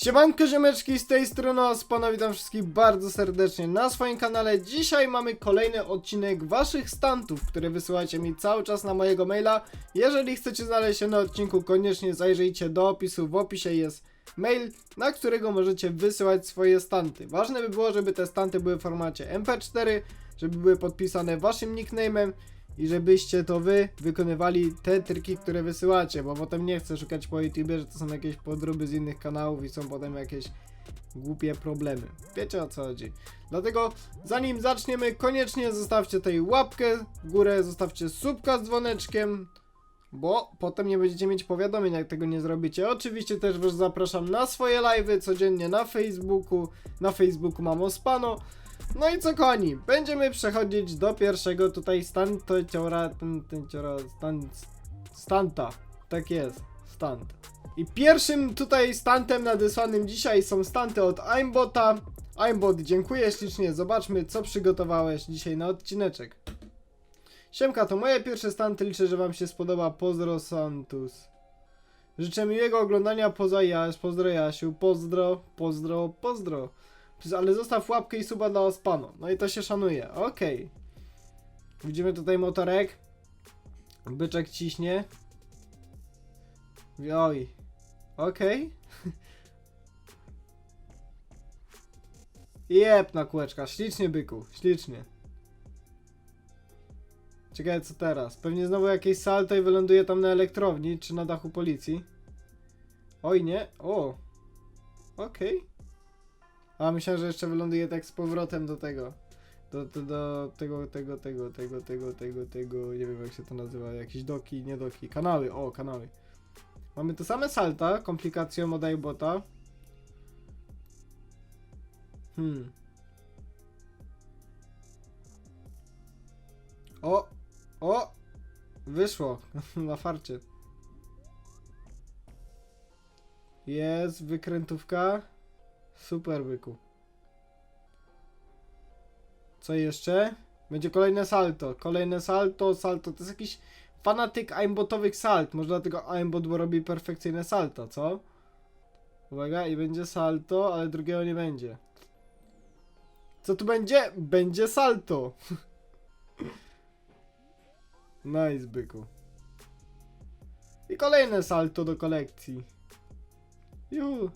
Siemanko ziomeczki, z tej strony Ospana, witam wszystkich bardzo serdecznie na swoim kanale. Dzisiaj mamy kolejny odcinek waszych stantów, które wysyłacie mi cały czas na mojego maila. Jeżeli chcecie znaleźć się na odcinku, koniecznie zajrzyjcie do opisu, w opisie jest mail, na którego możecie wysyłać swoje stanty. Ważne by było, żeby te stanty były w formacie MP4, żeby były podpisane waszym nickname'em i żebyście to wy wykonywali te triki, które wysyłacie, bo potem nie chcę szukać po YouTube, że to są jakieś podróby z innych kanałów i są potem jakieś głupie problemy. Wiecie o co chodzi. Dlatego zanim zaczniemy, koniecznie zostawcie tutaj łapkę w górę, zostawcie subka z dzwoneczkiem, bo potem nie będziecie mieć powiadomień, jak tego nie zrobicie. Oczywiście też was zapraszam na swoje live'y codziennie na Facebooku. Na Facebooku mam Ospano. No i co kochani, będziemy przechodzić do pierwszego tutaj stantociora, ten, ten ciora, stan, stanta, tak jest, stant. I pierwszym tutaj stantem nadesłanym dzisiaj są stanty od Aimbota. Aimbot, dziękuję ślicznie, zobaczmy co przygotowałeś dzisiaj na odcineczek. Siemka, to moje pierwsze stanty, liczę, że wam się spodoba, pozdro Santus. Życzę miłego oglądania, poza Jaś, pozdro Jasiu, pozdro, pozdro, pozdro. Ale zostaw łapkę i suba dla Ospano. No i to się szanuje. Okej. Widzimy tutaj motorek. Byczek ciśnie. Oj. Okej. Jep na kółeczka. Ślicznie byku. Ślicznie. Ciekawe co teraz. Pewnie znowu jakieś salto i wyląduje tam na elektrowni, czy na dachu policji. Oj nie. O. Okej. A myślałem, że jeszcze wyląduje tak z powrotem do tego. Do, do, do tego, tego, tego, tego, tego, tego, tego, nie wiem jak się to nazywa, jakieś doki, nie doki, kanały, o, kanały. Mamy te same salta, komplikacją od iBota. Hmm. O, o, wyszło, na farcie. Jest wykrętówka. Super byku. Co jeszcze? Będzie kolejne salto. Kolejne salto, salto. To jest jakiś fanatyk aimbotowych salt. Może dlatego aimbot bo robi perfekcyjne salto, co? Uwaga, i będzie salto, ale drugiego nie będzie. Co tu będzie? Będzie salto. nice, byku. I kolejne salto do kolekcji. Juhu.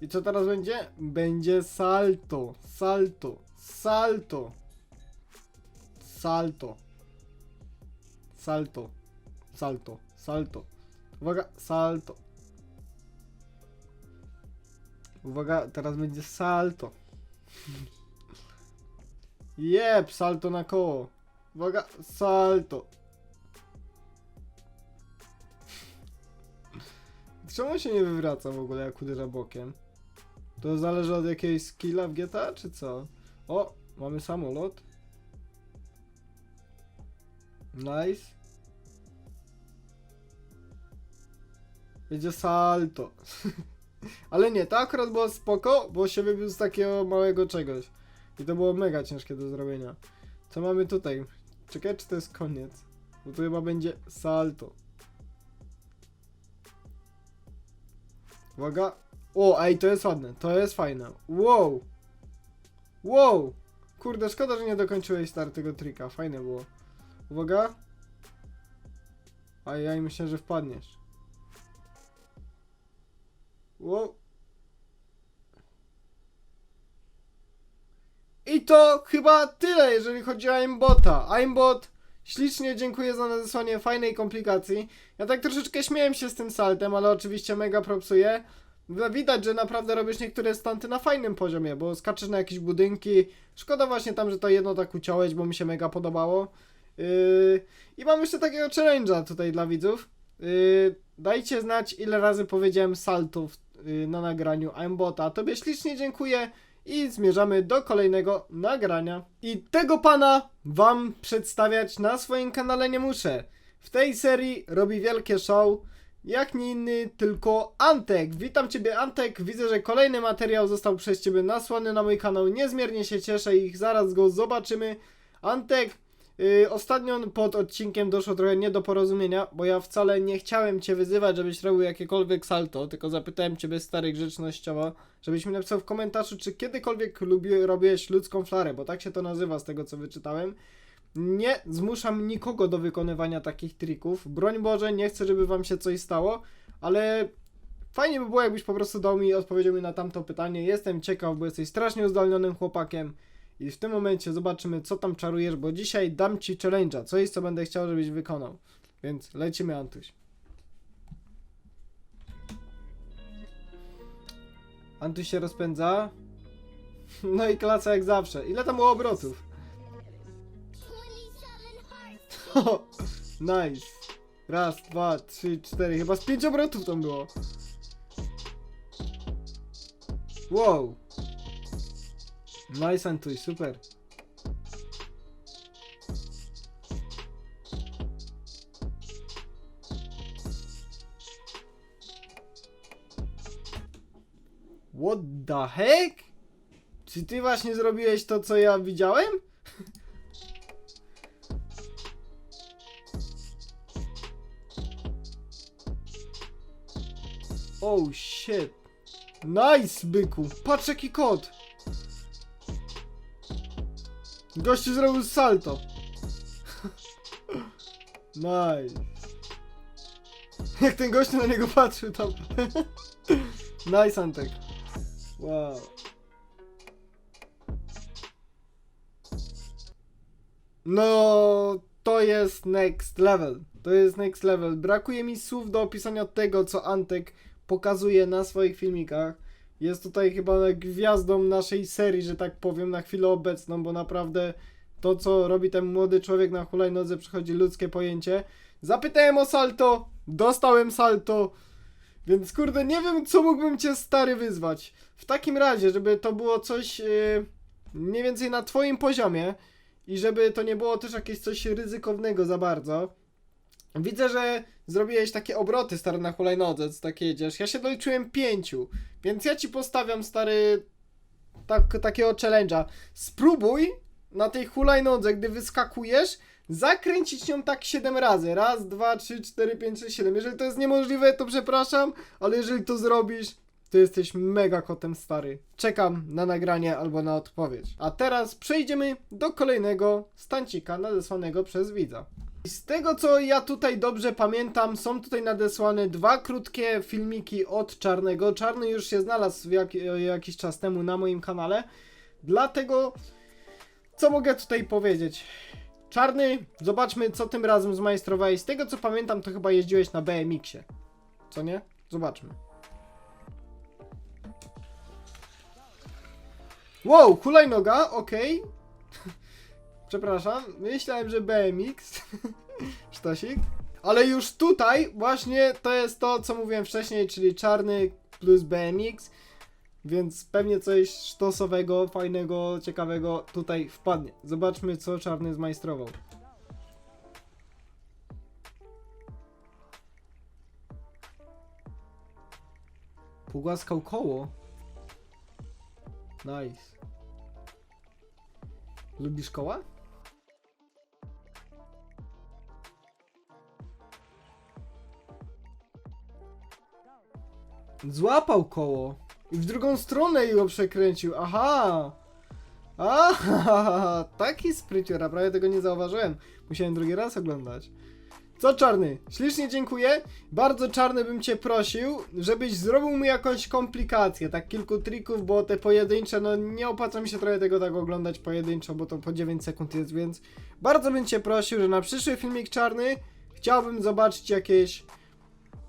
I co teraz będzie? Będzie salto, salto, salto, salto, salto, salto, salto. Uwaga, salto. Uwaga, teraz będzie salto. Jep, salto na koło. Uwaga, salto. Czemu się nie wywraca w ogóle jak uderza bokiem? To zależy od jakiegoś skilla w GTA, czy co? O, mamy samolot. Nice. Będzie salto. Ale nie, to akurat było spoko, bo się wybił z takiego małego czegoś. I to było mega ciężkie do zrobienia. Co mamy tutaj? Czekaj, czy to jest koniec? Bo tu chyba będzie salto. Uwaga. O, ej, to jest ładne, to jest fajne. Wow. Wow. Kurde, szkoda, że nie dokończyłeś start tego trika. Fajne było. Uwaga. A ja myślę, że wpadniesz. Wow. I to chyba tyle, jeżeli chodzi o aimbota. Aimbot, ślicznie dziękuję za nadesłanie fajnej komplikacji. Ja tak troszeczkę śmiałem się z tym saltem, ale oczywiście mega propsuję. Widać, że naprawdę robisz niektóre stanty na fajnym poziomie, bo skaczesz na jakieś budynki. Szkoda właśnie tam, że to jedno tak uciąłeś, bo mi się mega podobało. Yy, I mam jeszcze takiego challenge'a tutaj dla widzów. Yy, dajcie znać, ile razy powiedziałem saltów yy, na nagraniu aimbota. Tobie ślicznie dziękuję i zmierzamy do kolejnego nagrania. I tego pana wam przedstawiać na swoim kanale nie muszę. W tej serii robi wielkie show. jak nie inny, tylko Antek. Witam Ciebie Antek, widzę, że kolejny materiał został przez Ciebie nasłany na mój kanał, niezmiernie się cieszę i zaraz go zobaczymy. Antek, yy, ostatnio pod odcinkiem doszło trochę niedoporozumienia, bo ja wcale nie chciałem Cię wyzywać, żebyś robił jakiekolwiek salto, tylko zapytałem Ciebie stary grzecznościowo, żebyś mi napisał w komentarzu, czy kiedykolwiek lubi, robiłeś ludzką flarę, bo tak się to nazywa z tego co wyczytałem. Nie zmuszam nikogo do wykonywania takich trików. Broń Boże, nie chcę, żeby wam się coś stało, ale fajnie by było, jakbyś po prostu dał mi odpowiedział mi na tamto pytanie. Jestem ciekaw, bo jesteś strasznie uzdolnionym chłopakiem. I w tym momencie zobaczymy, co tam czarujesz, bo dzisiaj dam ci challenge'a. Coś, co będę chciał, żebyś wykonał. Więc lecimy, Antuś. Antuś się rozpędza. No i klasa jak zawsze. Ile tam było obrotów? 27 hearts. nice. Raz, dwa, trzy, cztery. Chyba z pięć obrotów tam było. Wow. Nice, Antuś, super. What the heck? Czy ty właśnie zrobiłeś to, co ja widziałem? Oh shit. Nice, byku. Patrz jaki kot. Gościu zrobił salto. nice. Jak ten gościu na niego patrzył tam. nice, Antek. Wow. No, to jest next level. To jest next level. Brakuje mi słów do opisania tego, co Antek pokazuje na swoich filmikach. Jest tutaj chyba gwiazdą naszej serii, że tak powiem, na chwilę obecną, bo naprawdę to, co robi ten młody człowiek na hulajnodze, przychodzi ludzkie pojęcie. Zapytałem o salto, dostałem salto, więc kurde, nie wiem, co mógłbym cię stary wyzwać. W takim razie, żeby to było coś yy, mniej więcej na twoim poziomie i żeby to nie było też jakieś coś ryzykownego za bardzo. Widzę, że zrobiłeś takie obroty stary na hulajnodze, co tak jedziesz. Ja się doliczyłem pięciu, więc ja ci postawiam stary tak, takiego challenge'a. Spróbuj na tej hulajnodze, gdy wyskakujesz, zakręcić ją tak 7 razy. Raz, dwa, trzy, cztery, pięć, sześć, siedem. Jeżeli to jest niemożliwe, to przepraszam, ale jeżeli to zrobisz, to jesteś mega kotem stary. Czekam na nagranie albo na odpowiedź. A teraz przejdziemy do kolejnego stancika nadesłanego przez widza. Z tego co ja tutaj dobrze pamiętam, są tutaj nadesłane dwa krótkie filmiki od Czarnego. Czarny już się znalazł jak, jakiś czas temu na moim kanale. Dlatego, co mogę tutaj powiedzieć? Czarny, zobaczmy co tym razem zmajstrowałeś. Z tego co pamiętam, to chyba jeździłeś na BMX-ie. Co nie? Zobaczmy. Wow, hulajnoga, okej. Przepraszam, myślałem, że BMX. Sztosik. Ale już tutaj właśnie to jest to, co mówiłem wcześniej, czyli czarny plus BMX. Więc pewnie coś sztosowego, fajnego, ciekawego tutaj wpadnie. Zobaczmy, co czarny zmajstrował. Pogłaskał koło. Nice. Lubisz koła? Złapał koło. I w drugą stronę jego przekręcił. Aha! Aha! Taki sprycior, a prawie tego nie zauważyłem. Musiałem drugi raz oglądać. Co czarny? Ślicznie dziękuję. Bardzo czarny bym cię prosił, żebyś zrobił mi jakąś komplikację, tak kilku trików, bo te pojedyncze, no nie opłaca mi się trochę tego tak oglądać pojedynczo, bo to po 9 sekund jest, więc bardzo bym cię prosił, że na przyszły filmik czarny chciałbym zobaczyć jakieś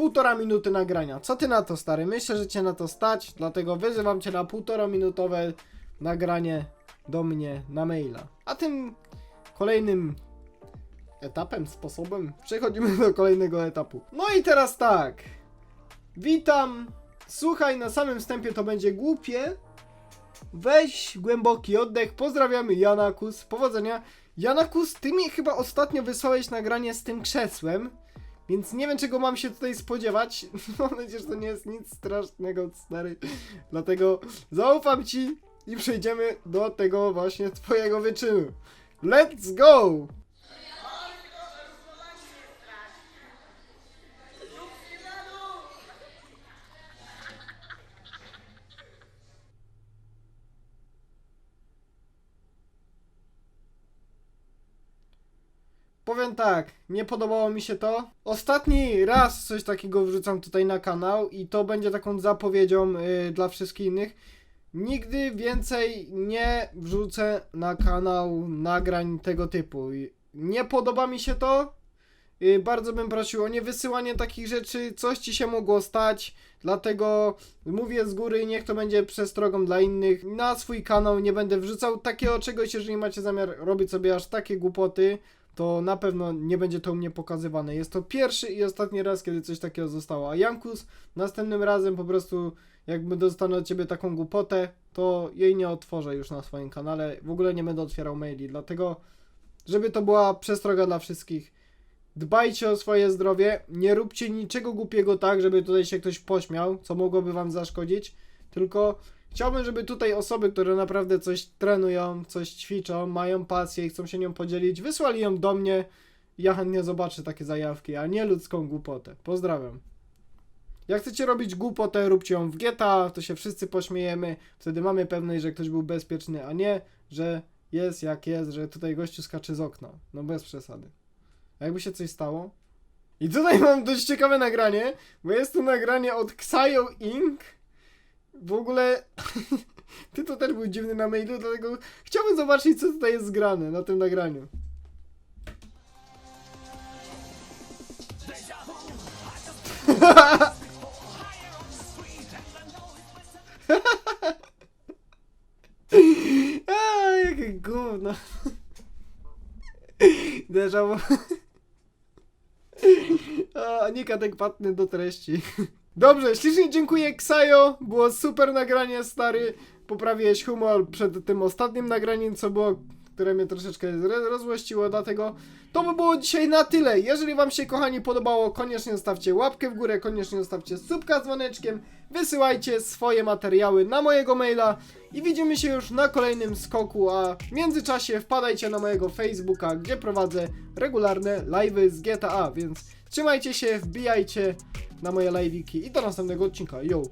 półtora minuty nagrania. Co ty na to, stary? Myślę, że cię na to stać, dlatego wyzywam cię na półtora minutowe nagranie do mnie na maila. A tym kolejnym etapem, sposobem przechodzimy do kolejnego etapu. No i teraz tak. Witam. Słuchaj, na samym wstępie to będzie głupie. Weź głęboki oddech. Pozdrawiamy Janakus. Powodzenia. Janakus, ty mi chyba ostatnio wysłałeś nagranie z tym krzesłem. Więc nie wiem czego mam się tutaj spodziewać. Mam nadzieję, że to nie jest nic strasznego, stary. Dlatego zaufam ci i przejdziemy do tego właśnie twojego wyczynu. Let's go! Powiem tak, nie podobało mi się to. Ostatni raz coś takiego wrzucam tutaj na kanał i to będzie taką zapowiedzią y, dla wszystkich innych. Nigdy więcej nie wrzucę na kanał nagrań tego typu. Nie podoba mi się to. Y, bardzo bym prosił o niewysyłanie takich rzeczy. Coś ci się mogło stać. Dlatego mówię z góry, niech to będzie przestrogą dla innych. Na swój kanał nie będę wrzucał takiego czegoś, jeżeli macie zamiar robić sobie aż takie głupoty to na pewno nie będzie to u mnie pokazywane. Jest to pierwszy i ostatni raz, kiedy coś takiego zostało. A Jankus następnym razem po prostu, jakby dostanę od ciebie taką głupotę, to jej nie otworzę już na swoim kanale. W ogóle nie będę otwierał maili, dlatego, żeby to była przestroga dla wszystkich. Dbajcie o swoje zdrowie, nie róbcie niczego głupiego tak, żeby tutaj się ktoś pośmiał, co mogłoby wam zaszkodzić, tylko Chciałbym, żeby tutaj osoby, które naprawdę coś trenują, coś ćwiczą, mają pasję i chcą się nią podzielić, wysłali ją do mnie. Ja chętnie zobaczę takie zajawki, a nie ludzką głupotę. Pozdrawiam. Jak chcecie robić głupotę, róbcie ją w GTA, to się wszyscy pośmiejemy. Wtedy mamy pewność, że ktoś był bezpieczny, a nie, że jest jak jest, że tutaj gościu skacze z okna. No bez przesady. A jakby się coś stało? I tutaj mam dość ciekawe nagranie, bo jest to nagranie od Xayo Inc. W ogóle ty to też był dziwny na mailu, dlatego chciałbym zobaczyć, co tutaj jest zgrane na tym nagraniu. A, jakie gówno. Déjà vu. A, nie adekwatny do treści. Dobrze, ślicznie dziękuję Ksajo. Było super nagranie, stary. Poprawiłeś humor przed tym ostatnim nagraniem, co było, które mnie troszeczkę rozłościło, dlatego to by było dzisiaj na tyle. Jeżeli wam się, kochani, podobało, koniecznie zostawcie łapkę w górę, koniecznie zostawcie subka z dzwoneczkiem, wysyłajcie swoje materiały na mojego maila i widzimy się już na kolejnym skoku, a w międzyczasie wpadajcie na mojego Facebooka, gdzie prowadzę regularne live'y z GTA, więc trzymajcie się, wbijajcie na moje live'iki i do następnego odcinka. Yo!